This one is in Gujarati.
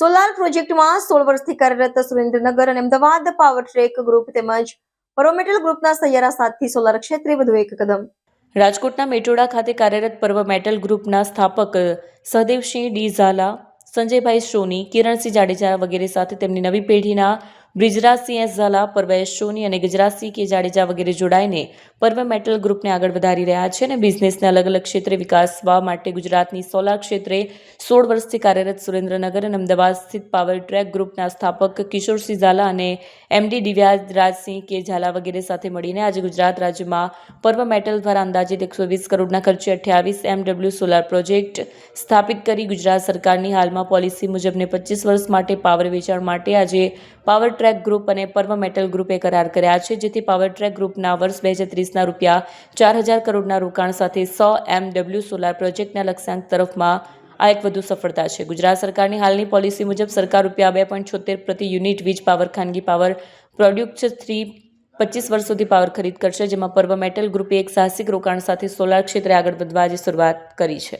સોલાર પ્રોજેક્ટમાં સોળ વર્ષથી કાર્યરત સુરેન્દ્રનગર અને અમદાવાદ પાવર ટ્રેક ગ્રુપ તેમજ પરોમેટલ ગ્રુપના સહિયારા સાથથી સોલાર ક્ષેત્રે વધુ એક કદમ. રાજકોટના મેટોડા ખાતે કાર્યરત પર્વ મેટલ ગ્રુપના સ્થાપક, સહદેવસિંહ ડી ઝાલા, સંજયભાઈ સોની, કિરણસિંહ જાડેજા વગેરે સાથે તેમની નવી પેઢીના બ્રિજરાજસિંહ એસ ઝાલા પરવેશ સોની અને ગુજરાતસિંહ કે જાડેજા વગેરે જોડાઈને પર્વ મેટલ ગ્રુપને આગળ વધારી રહ્યા છે અને બિઝનેસને અલગ અલગ ક્ષેત્રે વિકાસવા માટે ગુજરાતની સોલાર ક્ષેત્રે સોળ વર્ષથી કાર્યરત સુરેન્દ્રનગર અને અમદાવાદ સ્થિત પાવર ટ્રેક ગ્રુપના સ્થાપક કિશોરસિંહ ઝાલા અને એમડી દિવ્યાજરાજસિંહ કે ઝાલા વગેરે સાથે મળીને આજે ગુજરાત રાજ્યમાં પર્વ મેટલ દ્વારા અંદાજિત એકસો વીસ કરોડના ખર્ચે અઠ્યાવીસ એમડબ્લ્યુ સોલાર પ્રોજેક્ટ સ્થાપિત કરી ગુજરાત સરકારની હાલમાં પોલિસી મુજબને પચીસ વર્ષ માટે પાવર વેચાણ માટે આજે પાવર ટ્રેક ગ્રુપ અને પર્વ મેટલ ગ્રુપે કરાર કર્યા છે, જેથી પાવર ટ્રેક ગ્રુપના વર્ષ બે હજાર ત્રીસના રૂપિયા ચાર હજાર કરોડના રોકાણ સાથે સો એમડબલ્યુ સોલાર પ્રોજેક્ટના લક્ષ્યાંક તરફમાં આ એક વધુ સફળતા છે. ગુજરાત સરકારની હાલની પોલિસી મુજબ સરકાર રૂપિયા બે પોઈન્ટ છોતેર પ્રતિ યુનિટ વીજ પાવર, ખાનગી પાવર પ્રોડ્યુક્ટ થ્રી પચીસ વર્ષ સુધી પાવર ખરીદ કરશે, જેમાં પર્વ મેટલ ગ્રુપે એક સાહસિક રોકાણ સાથે સોલાર ક્ષેત્રે આગળ વધવા આજે શરૂઆત કરી છે.